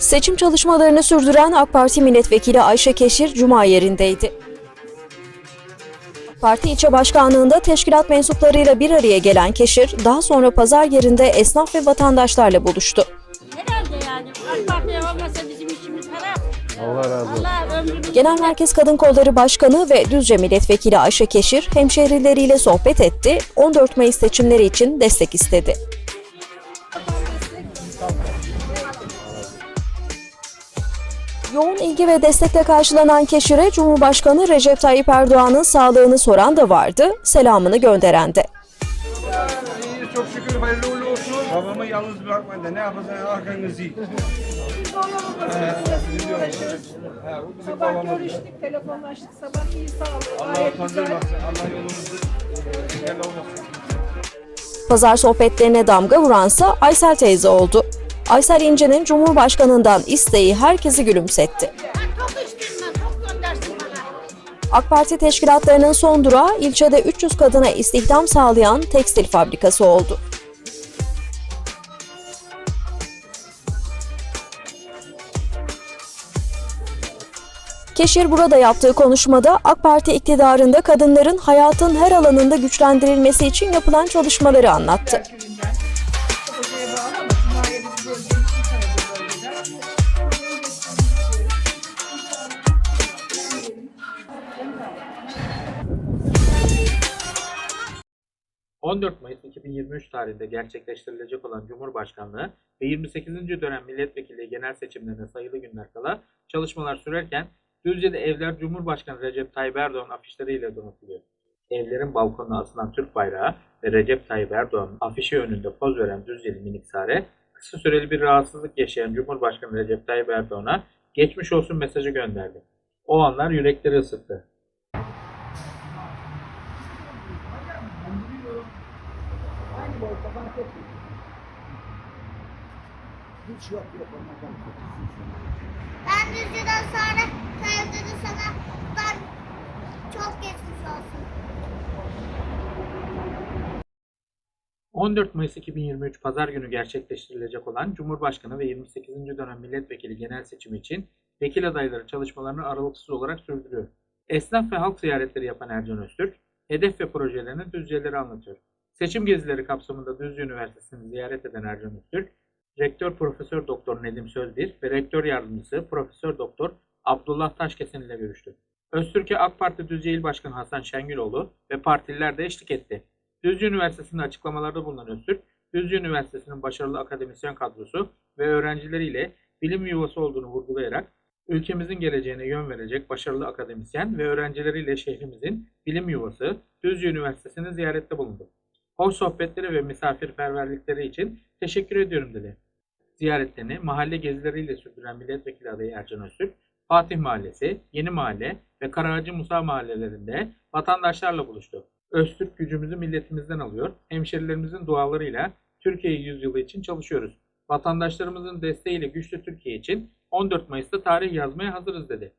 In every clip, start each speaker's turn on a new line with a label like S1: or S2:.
S1: Seçim çalışmalarını sürdüren AK Parti milletvekili Ayşe Keşir Cuma yerindeydi. Parti ilçe başkanlığında teşkilat mensuplarıyla bir araya gelen Keşir, daha sonra pazar yerinde esnaf ve vatandaşlarla buluştu.
S2: Herhalde yani. AK Parti olmasa bizim işimiz harap.
S3: Allah razı olsun.
S2: Allah ömrümüzü...
S1: Genel Merkez Kadın Kolları Başkanı ve Düzce Milletvekili Ayşe Keşir, hemşehrileriyle sohbet etti, 14 Mayıs seçimleri için destek istedi. Yoğun ilgi ve destekle karşılanan Keşir'e Cumhurbaşkanı Recep Tayyip Erdoğan'ın sağlığını soran da vardı, selamını gönderen de.
S4: İyi, çok şükür hayırlı uğurlu olsun. Babamı yalnız bırakmayın da ne yaparsan arkanızı iyi.
S5: Sabah görüştük, telefonlaştık. Sabah iyi sağ olun.
S4: Allah utandırmasın.
S5: güzel.
S4: Allah yolunuzu engel olmasın.
S1: Pazar sohbetlerine damga vuransa Aysel teyze oldu. Aysel İnce'nin Cumhurbaşkanı'ndan isteği herkesi gülümsetti. AK Parti teşkilatlarının son durağı ilçede 300 kadına istihdam sağlayan tekstil fabrikası oldu. Keşir burada yaptığı konuşmada AK Parti iktidarında kadınların hayatın her alanında güçlendirilmesi için yapılan çalışmaları anlattı.
S3: 14 Mayıs 2023 tarihinde gerçekleştirilecek olan Cumhurbaşkanlığı ve 28. dönem milletvekilliği genel seçimlerine sayılı günler kala çalışmalar sürerken Düzce'de evler Cumhurbaşkanı Recep Tayyip Erdoğan afişleriyle donatılıyor. Evlerin balkonuna asılan Türk bayrağı ve Recep Tayyip Erdoğan'ın afişi önünde poz veren Düzceli minik Sare, kısa süreli bir rahatsızlık yaşayan Cumhurbaşkanı Recep Tayyip Erdoğan'a geçmiş olsun mesajı gönderdi. O anlar yürekleri ısıttı.
S6: Ben Düzce'den sonra sana ben çok geçmiş olsun.
S3: 14 Mayıs 2023 Pazar günü gerçekleştirilecek olan Cumhurbaşkanı ve 28. dönem milletvekili genel seçimi için vekil adayları çalışmalarını aralıksız olarak sürdürüyor. Esnaf ve halk ziyaretleri yapan Ercan Öztürk, hedef ve projelerini Düzce'leri anlatıyor. Seçim gezileri kapsamında Düzce Üniversitesi'ni ziyaret eden Ercan Öztürk, Rektör Profesör Doktor Nedim Sözdil ve Rektör Yardımcısı Profesör Doktor Abdullah Taşkesen ile görüştü. Öztürk'e AK Parti Düzce İl Başkanı Hasan Şengüloğlu ve partililer de eşlik etti. Düzce Üniversitesi'nde açıklamalarda bulunan Öztürk, Düzce Üniversitesi'nin başarılı akademisyen kadrosu ve öğrencileriyle bilim yuvası olduğunu vurgulayarak ülkemizin geleceğine yön verecek başarılı akademisyen ve öğrencileriyle şehrimizin bilim yuvası Düzce Üniversitesi'ni ziyarette bulundu. Hoş sohbetleri ve misafirperverlikleri için teşekkür ediyorum dedi. Ziyaretlerini mahalle gezileriyle sürdüren milletvekili adayı Ercan Öztürk, Fatih Mahallesi, Yeni Mahalle ve Karaağacı Musa mahallelerinde vatandaşlarla buluştu. Öztürk gücümüzü milletimizden alıyor, hemşerilerimizin dualarıyla Türkiye yüzyılı için çalışıyoruz. Vatandaşlarımızın desteğiyle güçlü Türkiye için 14 Mayıs'ta tarih yazmaya hazırız dedi.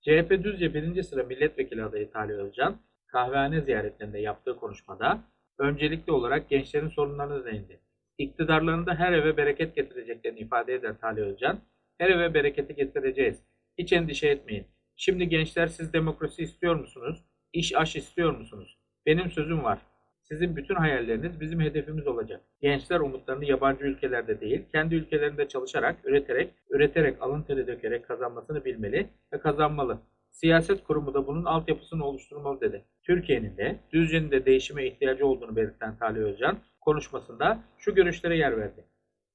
S3: CHP Düzce 1. sıra milletvekili adayı Talih Özcan, kahvehane ziyaretlerinde yaptığı konuşmada öncelikli olarak gençlerin sorunlarına değindi. İktidarlarında her eve bereket getireceklerini ifade eden Talih Özcan, her eve bereketi getireceğiz. Hiç endişe etmeyin. Şimdi gençler siz demokrasi istiyor musunuz? İş aş istiyor musunuz? Benim sözüm var. Sizin bütün hayalleriniz bizim hedefimiz olacak. Gençler umutlarını yabancı ülkelerde değil, kendi ülkelerinde çalışarak, üreterek, üreterek, alın teri dökerek kazanmasını bilmeli ve kazanmalı. Siyaset kurumu da bunun altyapısını oluşturmalı dedi. Türkiye'nin de, Düzce'nin de değişime ihtiyacı olduğunu belirten Talih Özcan, konuşmasında şu görüşlere yer verdi.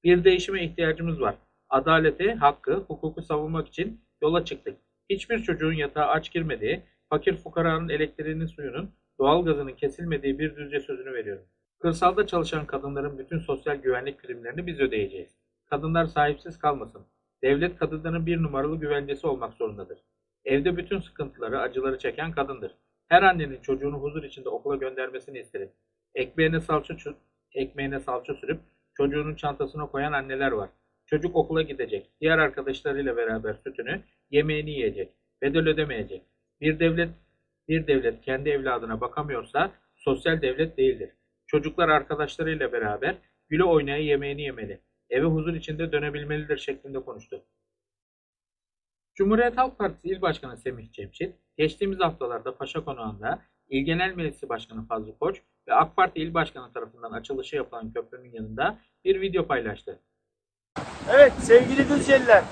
S3: Bir değişime ihtiyacımız var. Adaleti, hakkı, hukuku savunmak için yola çıktık. Hiçbir çocuğun yatağa aç girmediği, fakir fukaranın elektriğinin suyunun, doğalgazının kesilmediği bir düzce sözünü veriyorum. Kırsalda çalışan kadınların bütün sosyal güvenlik primlerini biz ödeyeceğiz. Kadınlar sahipsiz kalmasın. Devlet kadınların bir numaralı güvencesi olmak zorundadır. Evde bütün sıkıntıları, acıları çeken kadındır. Her annenin çocuğunu huzur içinde okula göndermesini isterim. Ekmeğine salça, ekmeğine salça sürüp çocuğunun çantasına koyan anneler var. Çocuk okula gidecek. Diğer arkadaşlarıyla beraber sütünü, yemeğini yiyecek. Bedel ödemeyecek. Bir devlet bir devlet kendi evladına bakamıyorsa sosyal devlet değildir. Çocuklar arkadaşlarıyla beraber güle oynaya yemeğini yemeli. eve huzur içinde dönebilmelidir şeklinde konuştu. Cumhuriyet Halk Partisi İl Başkanı Semih Cemşit, geçtiğimiz haftalarda Paşa Konağı'nda İl Genel Meclisi Başkanı Fazlı Koç ve AK Parti İl Başkanı tarafından açılışı yapılan köprünün yanında bir video paylaştı.
S7: Evet sevgili Düzceliler,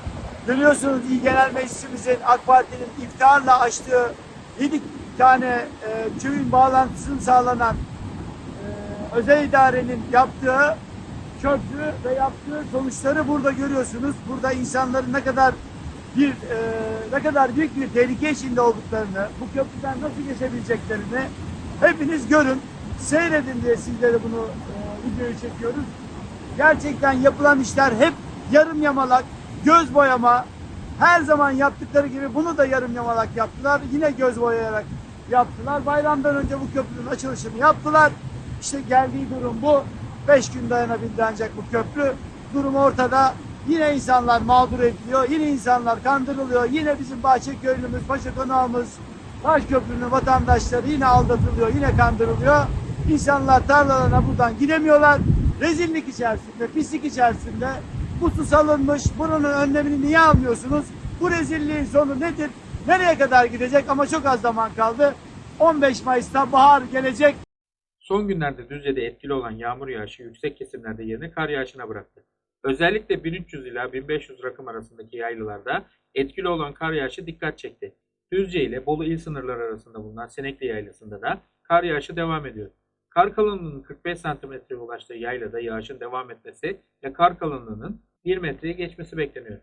S7: biliyorsunuz İl Genel Meclisimizin AK Parti'nin iftiharla açtığı 7 tane e, köyün bağlantısını sağlanan e, özel idarenin yaptığı köprü ve yaptığı sonuçları burada görüyorsunuz. Burada insanların ne kadar bir e, ne kadar büyük bir tehlike içinde olduklarını, bu köprüden nasıl geçebileceklerini hepiniz görün, seyredin diye sizlere bunu e, videoyu çekiyoruz. Gerçekten yapılan işler hep yarım yamalak, göz boyama. Her zaman yaptıkları gibi bunu da yarım yamalak yaptılar. Yine göz boyayarak yaptılar. Bayramdan önce bu köprünün açılışını yaptılar. İşte geldiği durum bu. Beş gün dayanabildi ancak bu köprü. Durum ortada. Yine insanlar mağdur ediliyor. Yine insanlar kandırılıyor. Yine bizim Bahçeköylümüz, Paşa Konağımız, Taşköprü'nün vatandaşları yine aldatılıyor. Yine kandırılıyor. İnsanlar tarlalarına buradan gidemiyorlar. Rezillik içerisinde, pislik içerisinde bu su salınmış. Buranın önlemini niye almıyorsunuz? Bu rezilliğin sonu nedir? Nereye kadar gidecek? Ama çok az zaman kaldı. 15 Mayıs'ta bahar gelecek.
S3: Son günlerde Düzce'de etkili olan yağmur yağışı yüksek kesimlerde yerini kar yağışına bıraktı. Özellikle 1300 ila 1500 rakım arasındaki yaylalarda etkili olan kar yağışı dikkat çekti. Düzce ile Bolu il sınırları arasında bulunan Senekli Yaylası'nda da kar yağışı devam ediyor. Kar kalınlığının 45 santimetreye ulaştığı yaylada yağışın devam etmesi ve kar kalınlığının 1 metreyi geçmesi bekleniyor.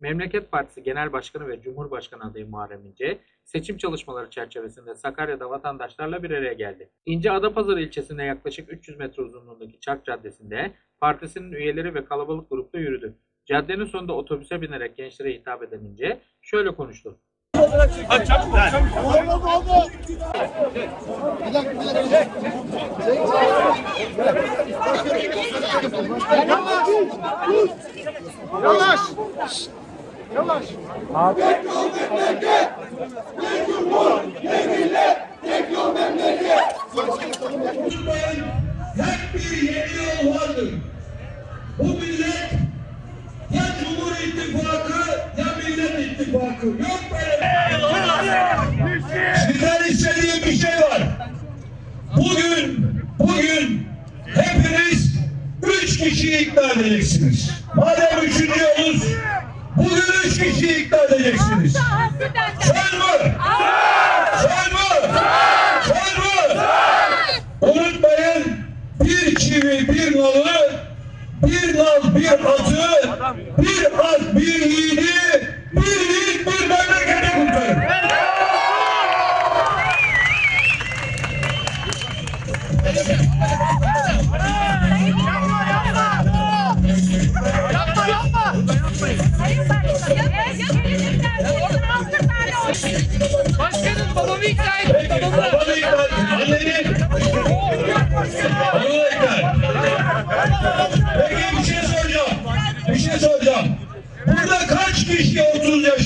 S3: Memleket Partisi Genel Başkanı ve Cumhurbaşkanı adayı Muharrem İnce, seçim çalışmaları çerçevesinde Sakarya'da vatandaşlarla bir araya geldi. İnce Adapazarı ilçesinde yaklaşık 300 metre uzunluğundaki Çark Caddesi'nde partisinin üyeleri ve kalabalık grupta yürüdü. Caddenin sonunda otobüse binerek gençlere hitap eden İnce şöyle konuştu.
S8: Hep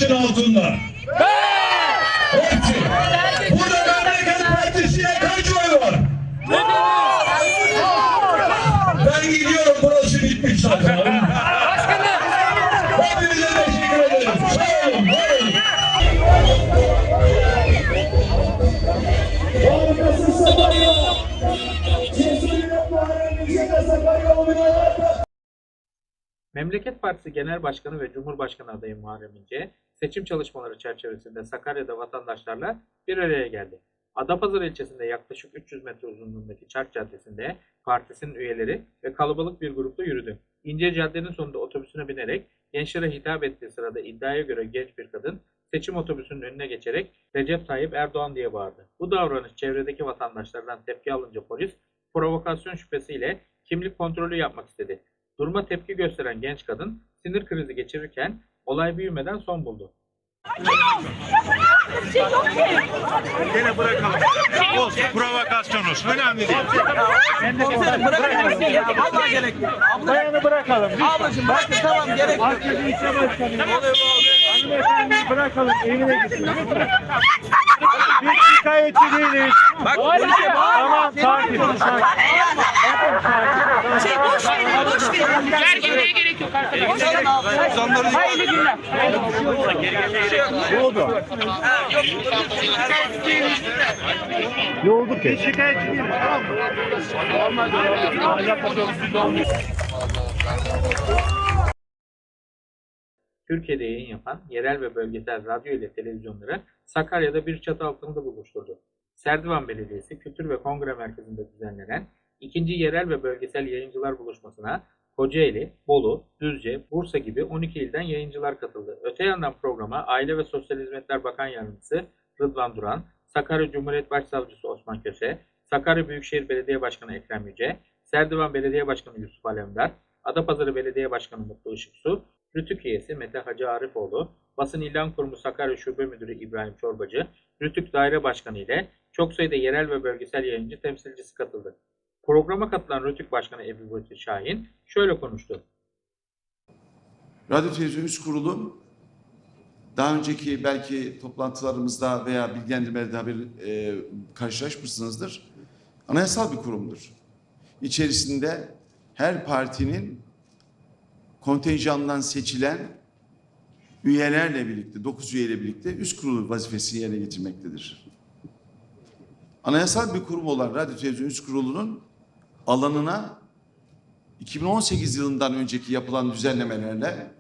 S8: 30 yaşın altında? Hepsi. Burada Memleket Partisi'ne kaç oy var? Ben gidiyorum burası bitmiş zaten.
S3: Memleket Partisi Genel Başkanı ve Cumhurbaşkanı adayı Muharrem İnce, seçim çalışmaları çerçevesinde Sakarya'da vatandaşlarla bir araya geldi. Adapazarı ilçesinde yaklaşık 300 metre uzunluğundaki Çark Caddesi'nde partisinin üyeleri ve kalabalık bir grupta yürüdü. İnce caddenin sonunda otobüsüne binerek gençlere hitap ettiği sırada iddiaya göre genç bir kadın seçim otobüsünün önüne geçerek Recep Tayyip Erdoğan diye bağırdı. Bu davranış çevredeki vatandaşlardan tepki alınca polis provokasyon şüphesiyle kimlik kontrolü yapmak istedi. Duruma tepki gösteren genç kadın sinir krizi geçirirken olay büyümeden son buldu.
S9: Gene bırakalım. Olsun provokasyonuz. Önemli değil.
S7: Vallahi gerek yok. Bayanı bırakalım. Ablacığım bırakın tamam gerek yok. İçine başkanım. Hanımefendi bırakalım evine gitsin. Biz şikayetçi değiliz. Bak Tamam sakin.
S2: Şey boş verin, boş verin. Gerginliğe gerek yok arkadaşlar. Hayırlı günler.
S7: Ne oldu? Ne oldu ki? Tamam mı?
S3: Türkiye'de yayın yapan yerel ve bölgesel radyo ile televizyonları Sakarya'da bir çatı altında buluşturdu. Serdivan Belediyesi Kültür ve Kongre Merkezi'nde düzenlenen ikinci yerel ve bölgesel yayıncılar buluşmasına Kocaeli, Bolu, Düzce, Bursa gibi 12 ilden yayıncılar katıldı. Öte yandan programa Aile ve Sosyal Hizmetler Bakan Yardımcısı Rıdvan Duran, Sakarya Cumhuriyet Başsavcısı Osman Köse, Sakarya Büyükşehir Belediye Başkanı Ekrem Yüce, Serdivan Belediye Başkanı Yusuf Alemdar, Adapazarı Belediye Başkanı Mutlu Işıksu, Rütük üyesi Mete Hacı Arifoğlu, Basın İlan Kurumu Sakarya Şube Müdürü İbrahim Çorbacı, Rütük Daire Başkanı ile çok sayıda yerel ve bölgesel yayıncı temsilcisi katıldı. Programa katılan Rütük Başkanı Ebu Bekir Şahin şöyle konuştu.
S10: Radyo Televizyon Üst Kurulu daha önceki belki toplantılarımızda veya bilgilendirmelerde haber e, karşılaşmışsınızdır. Anayasal bir kurumdur. İçerisinde her partinin kontenjandan seçilen üyelerle birlikte, 9 üyeyle birlikte üst kurulu vazifesini yerine getirmektedir. Anayasal bir kurum olan Radyo Televizyon Üst Kurulu'nun alanına 2018 yılından önceki yapılan düzenlemelerle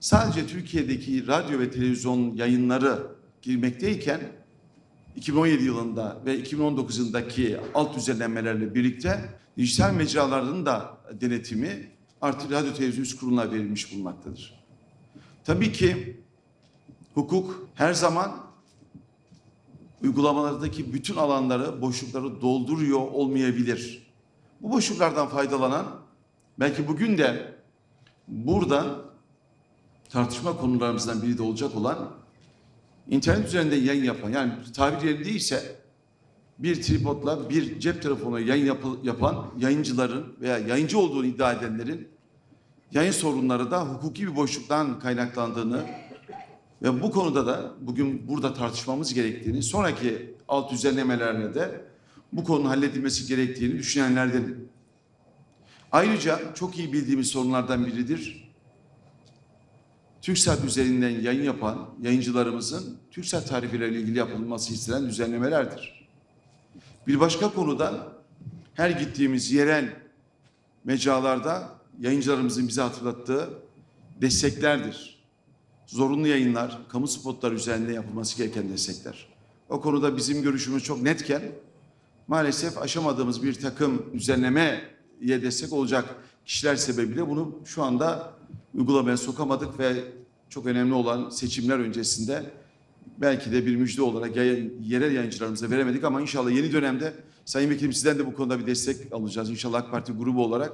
S10: sadece Türkiye'deki radyo ve televizyon yayınları girmekteyken 2017 yılında ve 2019 yılındaki alt düzenlemelerle birlikte dijital mecraların da denetimi artık radyo televizyon üst kuruluna verilmiş bulunmaktadır. Tabii ki hukuk her zaman uygulamalardaki bütün alanları, boşlukları dolduruyor olmayabilir. Bu boşluklardan faydalanan belki bugün de burada tartışma konularımızdan biri de olacak olan internet üzerinde yayın yapan yani tabir yerindeyse bir tripodla bir cep telefonu yayın yapı- yapan yayıncıların veya yayıncı olduğunu iddia edenlerin yayın sorunları da hukuki bir boşluktan kaynaklandığını ve bu konuda da bugün burada tartışmamız gerektiğini, sonraki alt düzenlemelerle de bu konunun halledilmesi gerektiğini düşünenlerdenim. Ayrıca çok iyi bildiğimiz sorunlardan biridir. TürkSat üzerinden yayın yapan yayıncılarımızın TürkSat tarifleriyle ilgili yapılması istenen düzenlemelerdir. Bir başka konuda her gittiğimiz yerel mecralarda yayıncılarımızın bize hatırlattığı desteklerdir. Zorunlu yayınlar, kamu spotları üzerinde yapılması gereken destekler. O konuda bizim görüşümüz çok netken maalesef aşamadığımız bir takım düzenlemeye destek olacak kişiler sebebiyle bunu şu anda uygulamaya sokamadık ve çok önemli olan seçimler öncesinde belki de bir müjde olarak yerel yayıncılarımıza veremedik ama inşallah yeni dönemde Sayın Vekilim sizden de bu konuda bir destek alacağız. İnşallah AK Parti grubu olarak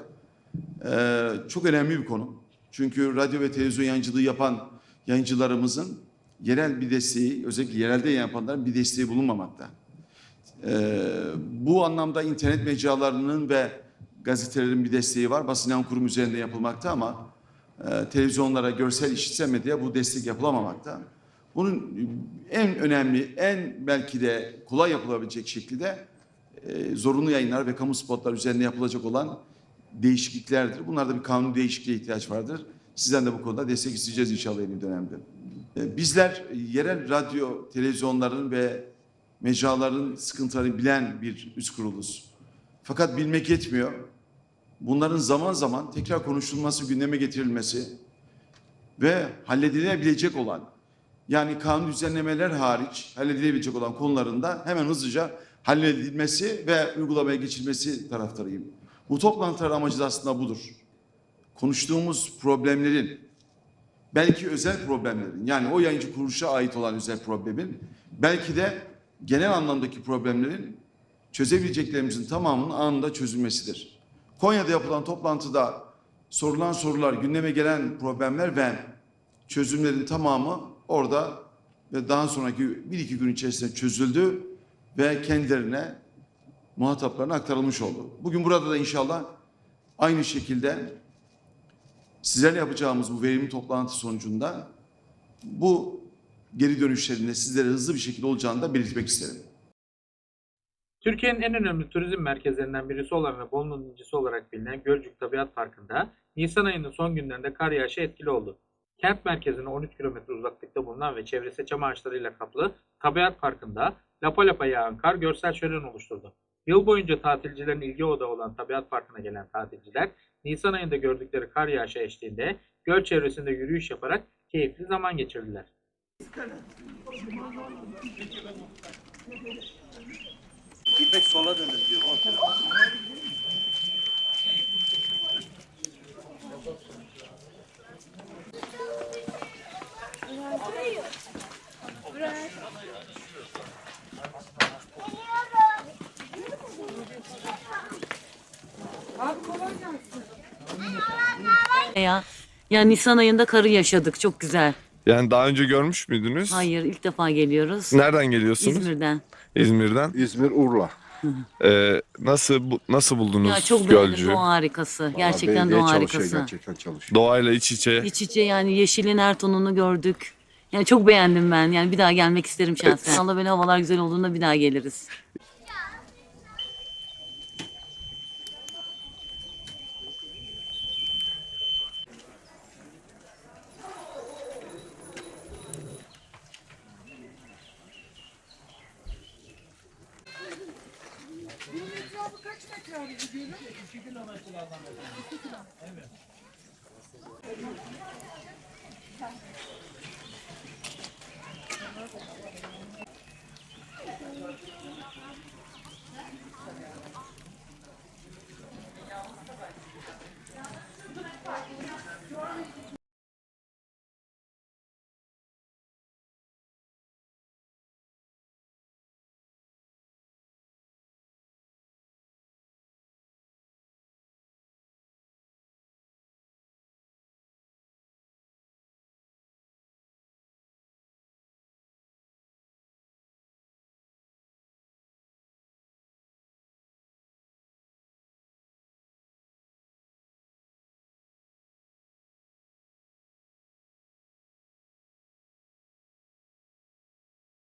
S10: Ee, çok önemli bir konu. Çünkü radyo ve televizyon yayıncılığı yapan yayıncılarımızın yerel bir desteği, özellikle yerelde yapanların bir desteği bulunmamakta. Ee, bu anlamda internet mecralarının ve gazetelerin bir desteği var. Basın ilan kurum üzerinde yapılmakta ama e, televizyonlara, görsel işitsel medyaya bu destek yapılamamakta. Bunun en önemli, en belki de kolay yapılabilecek şekilde e, zorunlu yayınlar ve kamu spotlar üzerinde yapılacak olan değişikliklerdir. Bunlarda bir kanun değişikliğe ihtiyaç vardır. Sizden de bu konuda destek isteyeceğiz inşallah yeni dönemde. E, Bizler yerel radyo, televizyonların ve mecraların sıkıntılarını bilen bir üst kuruluz. Fakat bilmek yetmiyor. Bunların zaman zaman tekrar konuşulması, gündeme getirilmesi ve halledilebilecek olan yani kanun düzenlemeler hariç halledilebilecek olan konularında hemen hızlıca halledilmesi ve uygulamaya geçilmesi taraftarıyım. Bu toplantılar amacı da aslında budur. Konuştuğumuz problemlerin belki özel problemlerin yani o yayıncı kuruluşa ait olan özel problemin belki de genel anlamdaki problemlerin çözebileceklerimizin tamamının anında çözülmesidir. Konya'da yapılan toplantıda sorulan sorular, gündeme gelen problemler ve çözümlerin tamamı orada ve daha sonraki bir iki gün içerisinde çözüldü ve kendilerine muhataplarına aktarılmış oldu. Bugün burada da inşallah aynı şekilde sizlerle yapacağımız bu verimli toplantı sonucunda bu geri dönüşlerinde sizlere hızlı bir şekilde olacağını da belirtmek isterim.
S3: Türkiye'nin en önemli turizm merkezlerinden birisi olan ve Bolu'nun incisi olarak bilinen Gölcük Tabiat Parkı'nda Nisan ayının son günlerinde kar yağışı etkili oldu. Kent merkezine 13 kilometre uzaklıkta bulunan ve çevresi çam ağaçlarıyla kaplı Tabiat Parkı'nda lapa lapa yağan kar görsel şölen oluşturdu. Yıl boyunca tatilcilerin ilgi odağı olan Tabiat Parkı'na gelen tatilciler Nisan ayında gördükleri kar yağışı eşliğinde göl çevresinde yürüyüş yaparak keyifli zaman geçirdiler.
S11: Ya. Ya Nisan ayında karı yaşadık. Çok güzel.
S9: Yani daha önce görmüş müydünüz?
S11: Hayır ilk defa geliyoruz.
S9: Nereden geliyorsunuz?
S11: İzmir'den.
S9: İzmir'den.
S12: İzmir Urla.
S9: Ee, nasıl bu- nasıl buldunuz
S11: Ya çok beğendim
S9: Gölcü?
S11: doğa harikası. Gerçekten doğa harikası.
S12: Gerçekten çalışıyor.
S9: Doğayla iç içe.
S11: İç içe yani yeşilin her tonunu gördük. Yani çok beğendim ben. Yani bir daha gelmek isterim şahsen. Allah böyle havalar güzel olduğunda bir daha geliriz. abi gidiyorum? 2 kilometrelerden. 2 kilometre. Evet. Thank you.